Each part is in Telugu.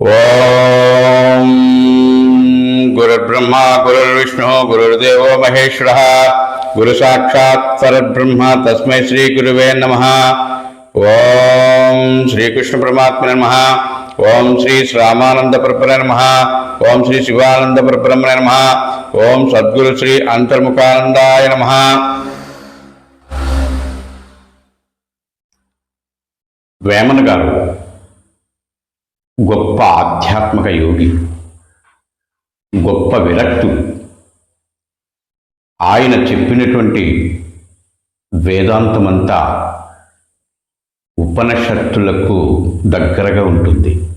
ఓం గురుర్బ్రహ్మ గురుర్విష్ణు గురుర్దేవో మహేశ్వర. గురు సాక్షాత్ పరబ్రహ్మ తస్మై శ్రీ గురువే నమ. ఓం శ్రీకృష్ణ పరమాత్మ నమ. ఓం శ్రీ శ్రామానంద పరపర నమ. ఓం శ్రీ శివానంద పరబ్రహ్మ నమ. ఓం సద్గురు శ్రీ అంతర్ముఖానందాయ నమ. వేమన గారు గొప్ప ఆధ్యాత్మిక యోగి గొప్ప విరక్తు. ఆయన చెప్పినటువంటి వేదాంతమంతా ఉపనిషత్తులకు దగ్గరగా ఉంటుంది.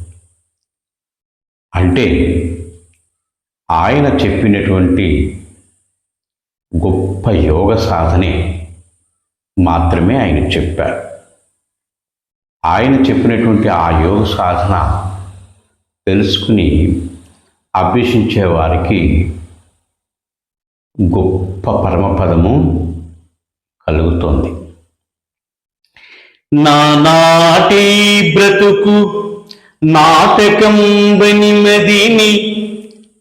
అంటే ఆయన చెప్పినటువంటి గొప్ప యోగ సాధనే మాత్రమే ఆయన చెప్పారు. ఆయన చెప్పినటువంటి ఆ యోగ సాధన తెలుసుకుని అభ్యసించే వారికి గొప్ప పరమపదము కలుగుతోంది. నానాటి బ్రతుకు నాటకం బనిమదిని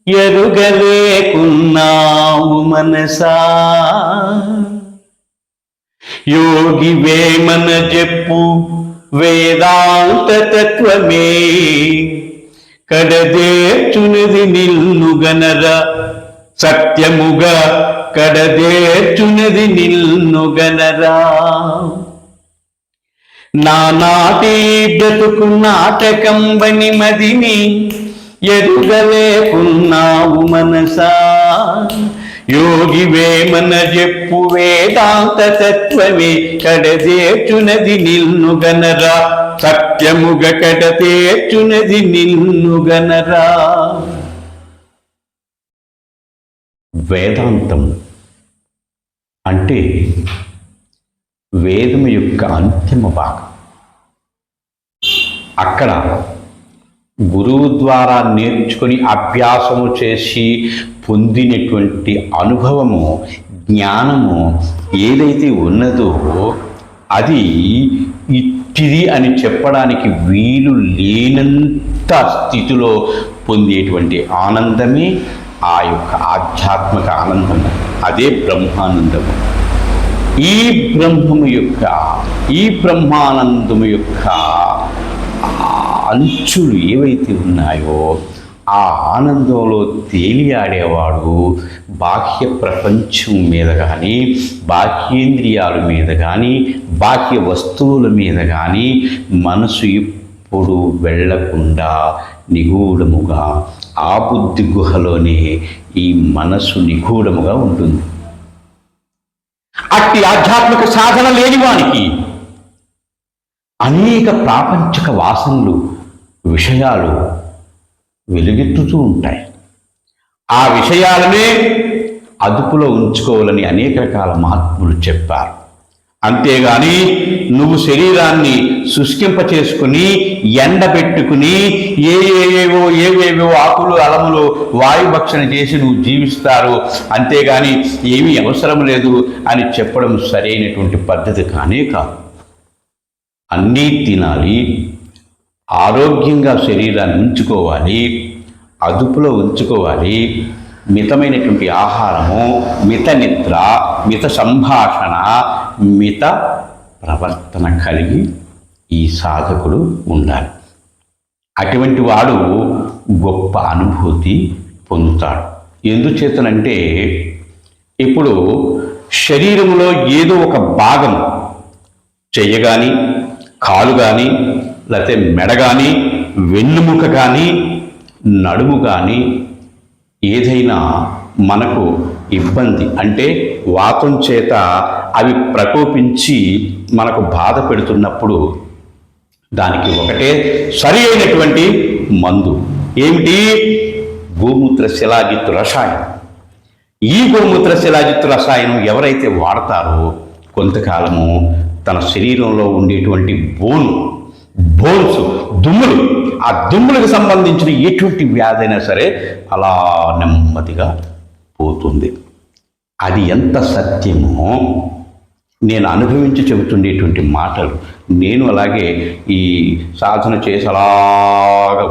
ఎరుగలేకున్నావు మనసా. యోగి వేమన చెప్పు వేదాంత తత్వమే కడదేర్చునది నిల్ను గనర సత్యముగా కడదేర్చునది నిల్ను గనరా నానాటి బ్రతుకు నాటకం బని మదిని ఎరుగలేకున్నావు మనసా యోగి వేమన చెప్పు వేదాంత తత్వమే కడదేర్చునది నిల్ను గనరా సత్యముగ కడతేర్చునది నిల్ను గనరా. వేదాంతం అంటే వేదము యొక్క అంతిమ భాగం. అక్కడ గురువు ద్వారా నేర్చుకొని అభ్యాసము చేసి పొందినటువంటి అనుభవము జ్ఞానము ఏదైతే ఉన్నదో అది ఇట్టిది అని చెప్పడానికి వీలు లేనంత స్థితిలో పొందేటువంటి ఆనందమే ఆ యొక్క ఆధ్యాత్మిక ఆనందము అదే బ్రహ్మానందము ఈ బ్రహ్మము యొక్క ఈ బ్రహ్మానందము యొక్క అంచులు ఏవైతే ఉన్నాయో ఆ ఆనందంలో తేలియాడేవాడు బాహ్య ప్రపంచం మీద కానీ బాహ్యేంద్రియాల మీద కానీ బాహ్య వస్తువుల మీద కానీ మనసు ఎప్పుడు వెళ్ళకుండా నిగూఢముగా ఆ బుద్ధి గుహలోనే ఈ మనసు నిగూఢముగా ఉంటుంది. అట్టి ఆధ్యాత్మిక సాధన లేని వానికి అనేక ప్రాపంచిక వాసనలు విషయాలు వెలుగెత్తుతూ ఉంటాయి. ఆ విషయాలనే అదుపులో ఉంచుకోవాలని అనేక రకాల మహాత్ములు చెప్పారు. అంతేగాని నువ్వు శరీరాన్ని శుష్కింప చేసుకుని ఎండబెట్టుకుని ఏ ఏవేవో ఏవేవో ఆకులు అలములు వాయుభక్షణ చేసి నువ్వు జీవిస్తారు. అంతేగాని ఏమీ అవసరం లేదు అని చెప్పడం సరైనటువంటి పద్ధతి కానే కాదు. అన్నీ తినాలి ఆరోగ్యంగా శరీరాన్ని ఉంచుకోవాలి అదుపులో ఉంచుకోవాలి. మితమైనటువంటి ఆహారము మిత నిద్ర మిత సంభాషణ మిత ప్రవర్తన కలిగి ఈ సాధకుడు ఉండాలి. అటువంటి వాడు గొప్ప అనుభూతి పొందుతాడు. ఎందుచేతనంటే ఇప్పుడు శరీరంలో ఏదో ఒక భాగం చెయ్య కానీ కాలు కానీ లేకపోతే మెడ కానీ వెన్నుముక కానీ నడుము కానీ ఏదైనా మనకు ఇబ్బంది అంటే వాతం చేత అవి ప్రకోపించి మనకు బాధ పెడుతున్నప్పుడు దానికి ఒకటే సరి అయినటువంటి మందు. ఏమిటి? గోమూత్ర శిలాజిత్తు రసాయనం. ఈ గోమూత్ర శిలాజిత్తు రసాయనం ఎవరైతే వాడతారో కొంతకాలము తన శరీరంలో ఉండేటువంటి బోను బోన్స్ దుమ్ములు. ఆ దుమ్ములకు సంబంధించిన ఎటువంటి వ్యాధి అయినా సరే అలా నెమ్మదిగా పోతుంది. అది ఎంత సత్యమో నేను అనుభవించి చెబుతుండేటువంటి మాటలు. నేను అలాగే ఈ సాధన చేసి అలా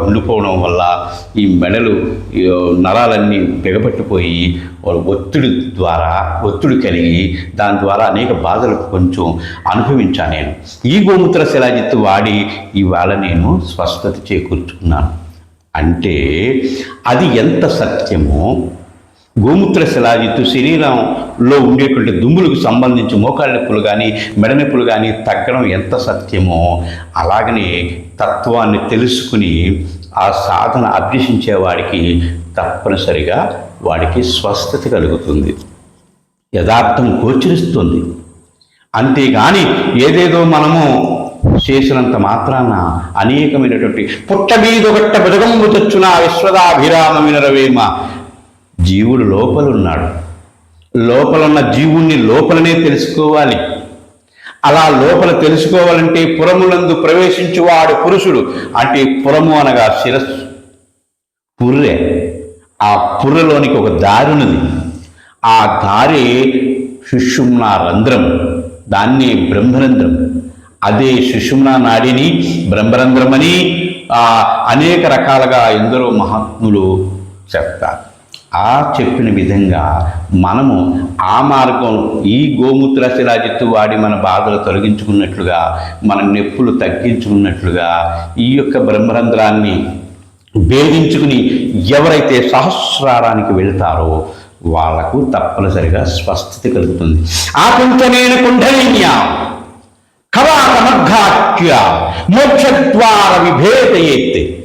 ఉండిపోవడం వల్ల ఈ మెడలు ఈ నరాలన్నీ బిగపట్టిపోయి ఒత్తిడి ద్వారా ఒత్తిడి కలిగి దాని ద్వారా అనేక బాధలు కొంచెం అనుభవించాను నేను. ఈ గోమూత్ర శిలాజిత్తు వాడి ఇవాళ నేను స్వస్థత చేకూర్చుకున్నాను. అంటే అది ఎంత సత్యమో గోమూత్ర శిలాజిత్తు శరీరంలో ఉండేటువంటి దుమ్ములకు సంబంధించి మోకాళ్ళ నొప్పులు కానీ మెడ నొప్పులు కానీ తగ్గడం ఎంత సత్యమో అలాగనే తత్వాన్ని తెలుసుకుని ఆ సాధన అభ్యసించే వాడికి తప్పనిసరిగా వాడికి స్వస్థత కలుగుతుంది. యథార్థం గోచరిస్తుంది. అంతేగాని ఏదేదో మనము చేసినంత మాత్రాన అనేకమైనటువంటి పుట్ట మీద ఒకట్ట బుధగంబు తెచ్చున విశ్వదాభిరామ వినరవేమ జీవుడు లోపలున్నాడు. లోపలున్న జీవుణ్ణి లోపలనే తెలుసుకోవాలి. అలా లోపల తెలుసుకోవాలంటే పురములందు ప్రవేశించువాడు పురుషుడు. అంటే పురము అనగా శిరస్సు. పుర్రె ఆ పుర్రెలోనికి ఒక దారి ఉన్నది ఆ దారి సుషుమ్న రంధ్రం. దాన్ని బ్రహ్మరంధ్రం. అదే సుషుమ్నా నాడిని బ్రహ్మరంధ్రమని అనేక రకాలుగా ఎందరో మహాత్ములు చెప్తారు. ఆ చెప్పిన విధంగా మనము ఆ మార్గం ఈ గోమూత్ర శిలాజిత్తు వాడి మన బాధలు తొలగించుకున్నట్లుగా మన నొప్పులు తగ్గించుకున్నట్లుగా ఈ యొక్క బ్రహ్మరంధ్రాన్ని భేదించుకుని ఎవరైతే సహస్రారానికి వెళ్తారో వాళ్ళకు తప్పనిసరిగా స్వస్థత కలుగుతుంది. ఆ కుంచనేన కుండలిన్య కవాటమఘాట్య మోక్షద్వార విభేదయేత్తే.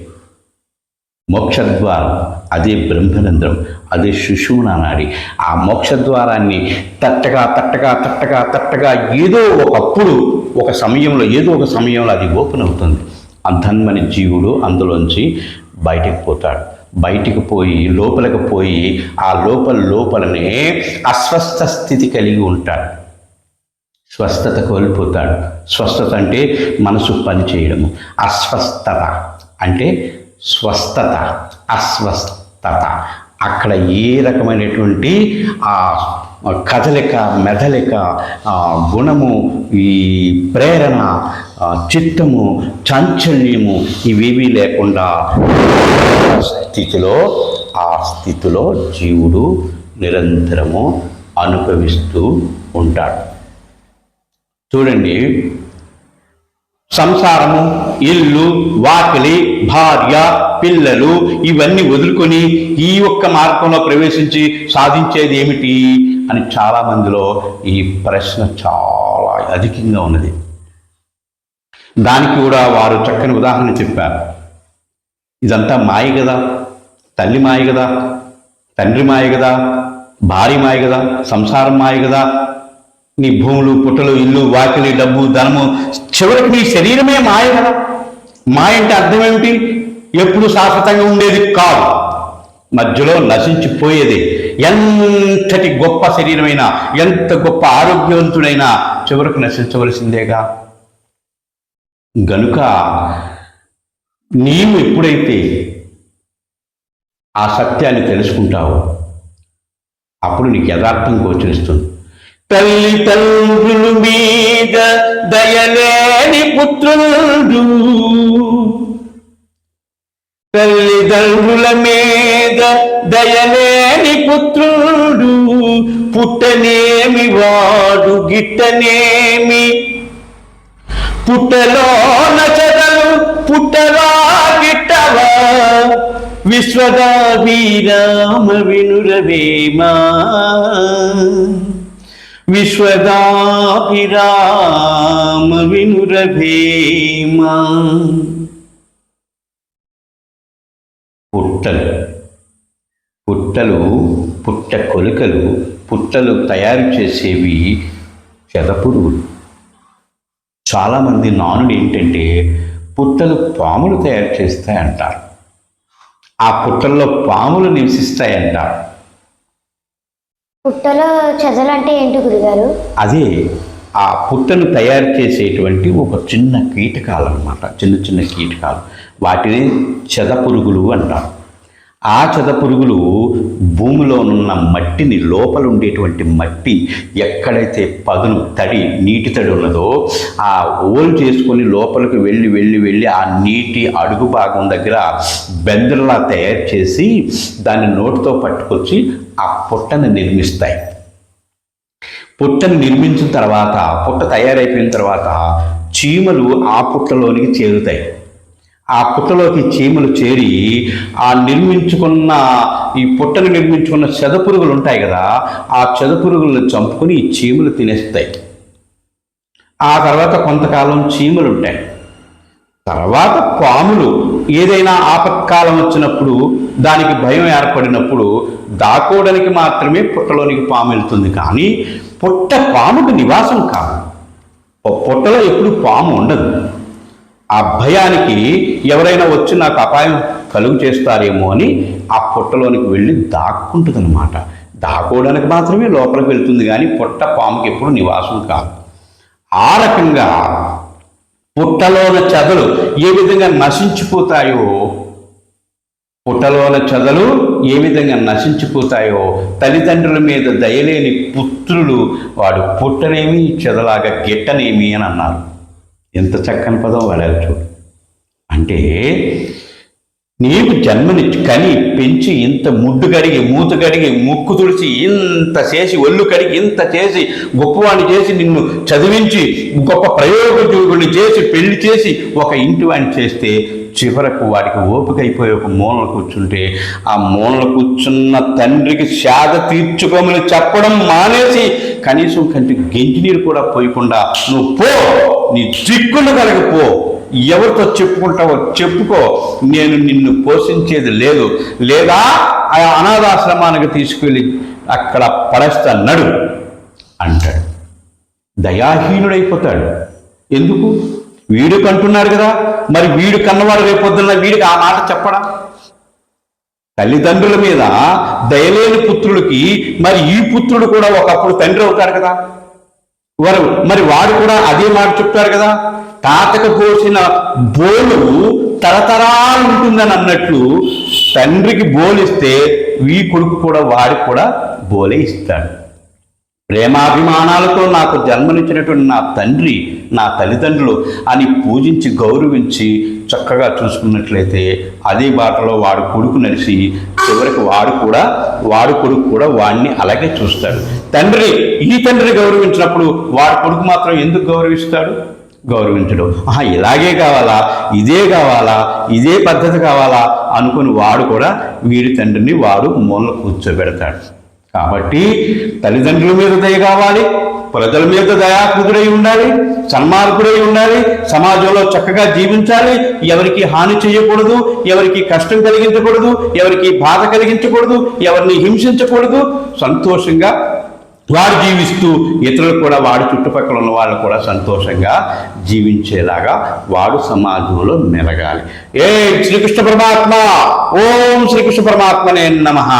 మోక్షద్వారం. అదే బ్రహ్మరంధ్రం అదే సుషుమ్నా నాడి. ఆ మోక్షద్వారాన్ని తట్టగా తట్టగా తట్టగా తట్టగా ఏదో ఒకప్పుడు ఒక సమయంలో ఏదో ఒక సమయంలో అది ఓపెన్ అవుతుంది. అధన్మని జీవుడు అందులోంచి బయటికి పోతాడు. బయటికి పోయి లోపలికి పోయి ఆ లోపల లోపలనే అస్వస్థ స్థితి కలిగి ఉంటాడు. స్వస్థత కోల్పోతాడు. స్వస్థత అంటే మనసు పనిచేయడము అస్వస్థత అంటే స్వస్థత అస్వస్థత. అక్కడ ఏ రకమైనటువంటి ఆ కదలిక మెదలిక గుణము ఈ ప్రేరణ చిత్తము చాంచల్యము ఇవేవీ లేకుండా స్థితిలో ఆ స్థితిలో జీవుడు నిరంతరము అనుభవిస్తూ ఉంటాడు. చూడండి సంసారము ఇల్లు వాకిలి భార్య పిల్లలు ఇవన్నీ వదులుకొని ఈ ఒక్క మార్గంలో ప్రవేశించి సాధించేది ఏమిటి అని చాలా మందిలో ఈ ప్రశ్న చాలా అధికంగా ఉన్నది. దానికి కూడా వారు చక్కని ఉదాహరణ చెప్పారు. ఇదంతా మాయ కదా తల్లి మాయ కదా తండ్రి మాయ కదా భార్య మాయ కదా సంసారం మాయ కదా నీ భూములు పుట్టలు ఇల్లు వాకిలి డబ్బు ధనము చివరికి నీ శరీరమే మాయ కదా. మాయ అంటే అర్థం ఏమిటి? ఎప్పుడు శాశ్వతంగా ఉండేది కాదు. మధ్యలో నశించిపోయేది. ఎంతటి గొప్ప శరీరమైనా ఎంత గొప్ప ఆరోగ్యవంతుడైనా చివరకు నశించవలసిందేగా? గనుక నీవు ఎప్పుడైతే ఆ సత్యాన్ని తెలుసుకుంటావో అప్పుడు నీకు యథార్థం గోచరిస్తుంది. తల్లిదండ్రుల మీద దయలేని పుత్రుడు. తల్లిదండ్రుల మీద దయలేని పుత్రుడు. పుట్టనేమి వాడు గిట్టనేమి? పుట్టలోన చెదలు పుట్టరా గిట్టవా? విశ్వదా వీరామ వినురవేమా విశ్వదాభిరామ వినురవేమా పుట్టలు. పుట్టలు పుట్ట కొలుకలు పుట్టలు తయారు చేసేవి చెదపురుగులు చాలామంది నానుడు ఏంటంటే పుట్టలు పాములు తయారు చేస్తాయంటారు. ఆ పుట్టల్లో పాములు నివసిస్తాయంటారు. పుట్టలో చెదలు అంటే ఏంటి గురుగారు? అదే ఆ పుట్టను తయారు చేసేటువంటి ఒక చిన్న కీటకాలు అనమాట చిన్న చిన్న కీటకాలు. వాటిని చెద పురుగులు అంటారు. ఆ చెద పురుగులు భూమిలో ఉన్న మట్టిని లోపల ఉండేటువంటి మట్టి ఎక్కడైతే పదును తడి నీటి తడి ఉన్నదో ఆ ఓలు చేసుకొని లోపలికి వెళ్ళి వెళ్ళి వెళ్ళి ఆ నీటి అడుగు భాగం దగ్గర బెందరలా తయారు చేసి దాన్ని నోటితో పట్టుకొచ్చి ఆ పుట్టని నిర్మిస్తాయి. పుట్టను నిర్మించిన తర్వాత పుట్ట తయారైపోయిన తర్వాత చీమలు ఆ పుట్టలోనికి చేరుతాయి. ఆ పుట్టలోకి చీమలు చేరి ఆ నిర్మించుకున్న ఈ పుట్టను నిర్మించుకున్న చెదపురుగులు ఉంటాయి కదా ఆ చెదపురుగులను చంపుకొని ఈ చీమలు తినేస్తాయి. ఆ తర్వాత కొంతకాలం చీమలు ఉంటాయి. తర్వాత పాములు ఏదైనా ఆపత్కాలం వచ్చినప్పుడు దానికి భయం ఏర్పడినప్పుడు దాక్కోవడానికి మాత్రమే పుట్టలోనికి పాము వెళ్తుంది. కానీ పుట్ట పాముకు నివాసం కాదు. ఓ పుట్టలో ఎప్పుడు పాము ఉండదు. ఆ భయానికి ఎవరైనా వచ్చి నాకు అపాయం కలుగు చేస్తారేమో అని ఆ పుట్టలోనికి వెళ్ళి దాక్కుంటుంది అనమాట దాక్కోవడానికి మాత్రమే లోపలికి వెళ్తుంది కానీ పుట్ట పాముకి ఎప్పుడు నివాసం కాదు. ఆ రకంగా పుట్టలోన చెదలు ఏ విధంగా నశించిపోతాయో పుట్టలోన చెదలు ఏ విధంగా నశించిపోతాయో తల్లిదండ్రుల మీద దయలేని పుత్రులు వాడు పుట్టనేమి చెదలాగా గిట్టనేమి అని అన్నారు. ఎంత చక్కని పదం వాడారు చూడు. అంటే నీకు జన్మనిచ్చి కని పెంచి ఇంత ముడ్డు కడిగి మూత కడిగి ముక్కు తుడిచి ఇంత చేసి ఒళ్ళు కడిగి ఇంత చేసి గొప్పవాణ్ణి చేసి నిన్ను చదివించి గొప్ప ప్రయోగజీవుడిని చేసి పెళ్ళి చేసి ఒక ఇంటి వాడిని చేస్తే చివరకు వాడికి ఓపిక అయిపోయి ఒక మూలన కూర్చుంటే ఆ మూలన కూర్చున్న తండ్రికి శాద తీర్చుకోమని చెప్పడం మానేసి కనీసం కంటి గెంటి నీరు కూడా పోయకుండా నువ్వు పో నీ దిక్కులు కలిగిపో ఎవరితో చెప్పుకుంటావో చెప్పుకో నేను నిన్ను పోషించేది లేదు. లేదా ఆ అనాథాశ్రమానికి తీసుకెళ్ళి అక్కడ పడేస్తా నడు అంటాడు. దయాహీనుడైపోతాడు. ఎందుకు? వీడు కంటున్నాడు కదా. మరి వీడు కన్నవాడు రేపొద్దున్న వీడికి ఆ మాట చెప్పడా? తల్లిదండ్రుల మీద దయలేని పుత్రుడికి మరి ఈ పుత్రుడు కూడా ఒకప్పుడు తండ్రి అవుతాడు కదా. వారు మరి వాడు కూడా అదే మాట చెప్తారు కదా. తాతకు పోసిన బోలు తరతరాలు ఉంటుందని అన్నట్లు తండ్రికి బోలిస్తే ఈ కొడుకు కూడా వాడికి కూడా బోలే ఇస్తాడు. ప్రేమాభిమానాలతో నాకు జన్మనిచ్చినటువంటి నా తండ్రి నా తల్లిదండ్రులు అని పూజించి గౌరవించి చక్కగా చూసుకున్నట్లయితే అదే బాటలో వాడు కొడుకు నడిచి చివరికి వాడు కూడా వాడు కొడుకు కూడా వాడిని అలాగే చూస్తాడు. తండ్రి ఈ తండ్రిని గౌరవించినప్పుడు వాడు కొడుకు మాత్రం ఎందుకు గౌరవిస్తాడు? గౌరవించడం. ఆహా ఇలాగే కావాలా? ఇదే కావాలా? ఇదే పద్ధతి కావాలా? అనుకుని వాడు కూడా వీడి తండ్రిని వాడు మూల కూర్చోబెడతాడు. కాబట్టి తల్లిదండ్రుల మీద దయ కావాలి ప్రజల మీద దయాకృతుడై ఉండాలి సన్మార్గుడై ఉండాలి సమాజంలో చక్కగా జీవించాలి. ఎవరికి హాని చేయకూడదు ఎవరికి కష్టం కలిగించకూడదు ఎవరికి బాధ కలిగించకూడదు ఎవరిని హింసించకూడదు. సంతోషంగా వాడు జీవిస్తూ ఇతరులు కూడా వాడి చుట్టుపక్కల ఉన్న వాళ్ళు కూడా సంతోషంగా జీవించేలాగా వాడు సమాజంలో మెలగాలి ఏ శ్రీకృష్ణ పరమాత్మ! ఓం శ్రీకృష్ణ పరమాత్మనే నమః!